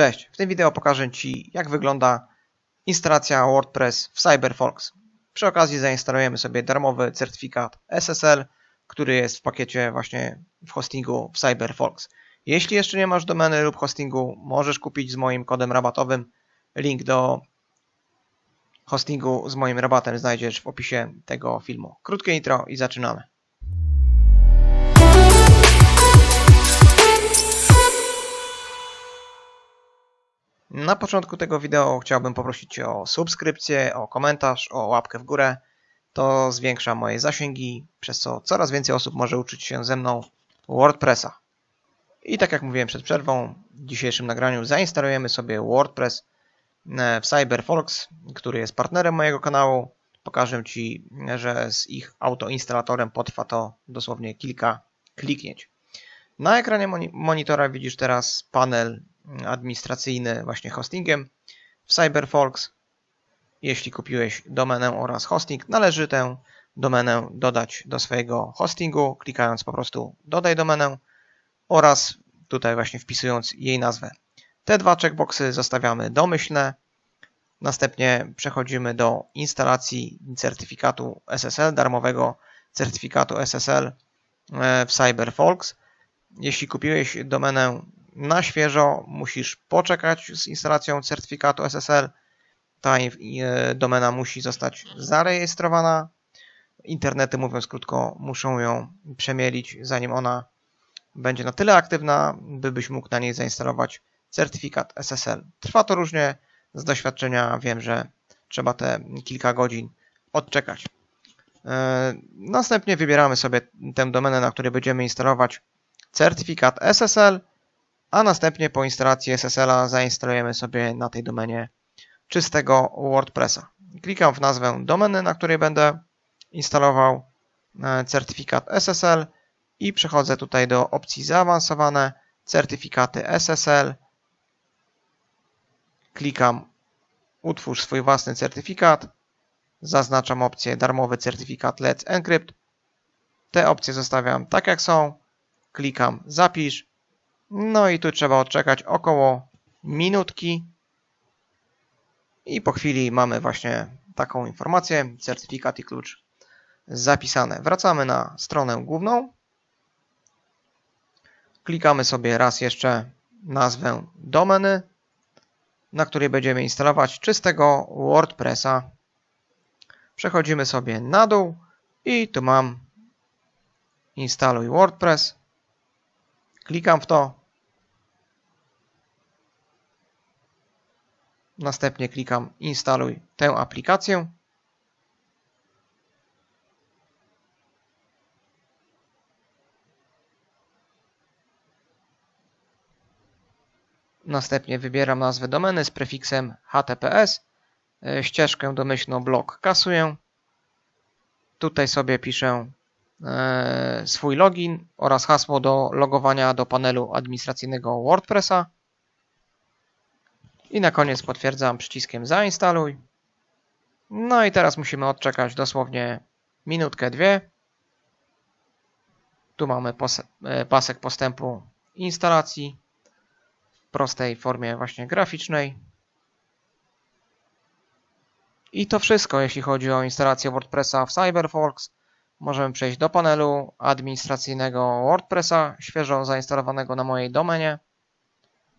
Cześć, w tym wideo pokażę Ci jak wygląda instalacja WordPress w CyberFox. Przy okazji zainstalujemy sobie darmowy certyfikat SSL, który jest w pakiecie właśnie w hostingu w CyberFox. Jeśli jeszcze nie masz domeny lub hostingu, możesz kupić z moim kodem rabatowym. Link do hostingu z moim rabatem znajdziesz w opisie tego filmu. Krótkie intro i zaczynamy. Na początku tego wideo chciałbym poprosić Cię o subskrypcję, o komentarz, o łapkę w górę. To zwiększa moje zasięgi, przez co coraz więcej osób może uczyć się ze mną WordPressa. I tak jak mówiłem przed przerwą, w dzisiejszym nagraniu zainstalujemy sobie WordPress w CyberFox, który jest partnerem mojego kanału. Pokażę Ci, że z ich autoinstalatorem potrwa to dosłownie kilka kliknięć. Na ekranie monitora widzisz teraz panel administracyjny właśnie hostingiem w CyberFox. Jeśli kupiłeś domenę oraz hosting, należy tę domenę dodać do swojego hostingu, klikając po prostu dodaj domenę oraz tutaj właśnie wpisując jej nazwę. Te dwa checkboxy zostawiamy domyślne. Następnie przechodzimy do instalacji certyfikatu SSL, darmowego certyfikatu SSL e, w CyberFox. Jeśli kupiłeś domenę na świeżo, musisz poczekać z instalacją certyfikatu SSL. Ta e, domena musi zostać zarejestrowana. Internety, mówiąc krótko, muszą ją przemielić, zanim ona będzie na tyle aktywna, by byś mógł na niej zainstalować certyfikat SSL. Trwa to różnie. Z doświadczenia wiem, że trzeba te kilka godzin odczekać. E, następnie wybieramy sobie tę domenę, na której będziemy instalować certyfikat SSL a następnie po instalacji SSL-a zainstalujemy sobie na tej domenie czystego WordPressa. Klikam w nazwę domeny, na której będę instalował e, certyfikat SSL i przechodzę tutaj do opcji zaawansowane, certyfikaty SSL. Klikam utwórz swój własny certyfikat. Zaznaczam opcję darmowy certyfikat Let's Encrypt. Te opcje zostawiam tak jak są. Klikam zapisz no i tu trzeba odczekać około minutki. I po chwili mamy właśnie taką informację, certyfikat i klucz zapisane. Wracamy na stronę główną. Klikamy sobie raz jeszcze nazwę domeny, na której będziemy instalować czystego WordPressa. Przechodzimy sobie na dół i tu mam instaluj WordPress. Klikam w to. Następnie klikam instaluj tę aplikację. Następnie wybieram nazwę domeny z prefiksem HTTPS. E, ścieżkę domyślną blok kasuję. Tutaj sobie piszę e, swój login oraz hasło do logowania do panelu administracyjnego WordPressa. I na koniec potwierdzam przyciskiem zainstaluj. No i teraz musimy odczekać dosłownie minutkę, dwie. Tu mamy e, pasek postępu instalacji w prostej formie właśnie graficznej. I to wszystko, jeśli chodzi o instalację WordPressa w CyberForks. Możemy przejść do panelu administracyjnego WordPressa, świeżo zainstalowanego na mojej domenie.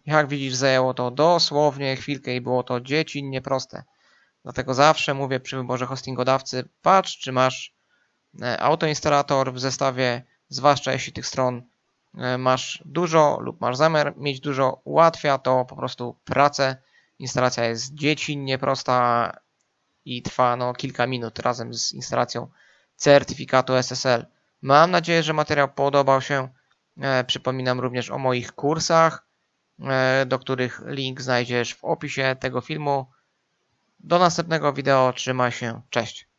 Jak widzisz, zajęło to dosłownie chwilkę i było to dziecinnie proste. Dlatego zawsze mówię przy wyborze hostingodawcy, patrz czy masz e, autoinstalator w zestawie, zwłaszcza jeśli tych stron e, masz dużo lub masz zamiar mieć dużo, ułatwia to po prostu pracę. Instalacja jest dziecinnie prosta i trwa no, kilka minut razem z instalacją certyfikatu SSL. Mam nadzieję, że materiał podobał się. E, przypominam również o moich kursach do których link znajdziesz w opisie tego filmu. Do następnego wideo, trzymaj się, cześć.